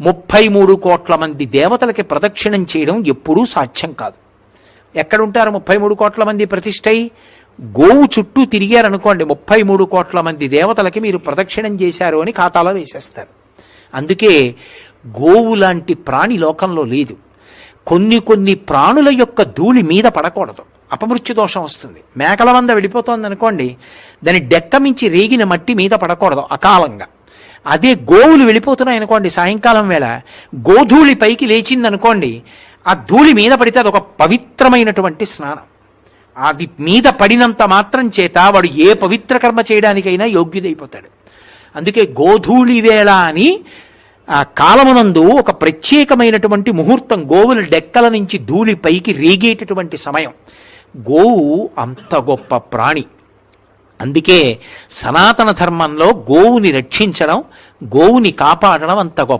ముప్పై మూడు కోట్ల మంది దేవతలకి ప్రదక్షిణం చేయడం ఎప్పుడూ సాధ్యం కాదు. ఎక్కడుంటారు ముప్పై మూడు కోట్ల మంది ప్రతిష్టై గోవు చుట్టూ తిరిగారనుకోండి ముప్పై మూడు కోట్ల మంది దేవతలకి మీరు ప్రదక్షిణం చేశారు అని ఖాతాలో వేసేస్తారు. అందుకే గోవు లాంటి ప్రాణి లోకంలో లేదు. కొన్ని కొన్ని ప్రాణుల యొక్క ధూళి మీద పడకూడదు. అపమృత్యు దోషం వస్తుంది. మేకల మంద వెళ్ళిపోతోంది అనుకోండి దాని డెక్క మించి రేగిన మట్టి మీద పడకూడదు అకాలంగా. అదే గోవులు వెళ్ళిపోతున్నాయి అనుకోండి సాయంకాలం వేళ. గోధూళి పైకి లేచింది అనుకోండి ఆ ధూళి మీద పడితే అది ఒక పవిత్రమైనటువంటి స్నానం. అది మీద పడినంత మాత్రం చేత వాడు ఏ పవిత్ర కర్మ చేయడానికైనా యోగ్యుడైపోతాడు. అందుకే గోధూళి వేళ అని ఆ కాలమునందు ఒక ప్రత్యేకమైనటువంటి ముహూర్తం గోవుల డెక్కల నుంచి ధూళి పైకి రేగేటటువంటి సమయం. గోవు అంత గొప్ప ప్రాణి. అందుకే సనాతన ధర్మంలో గోవుని రక్షించడం గోవుని కాపాడడం అంత గొప్ప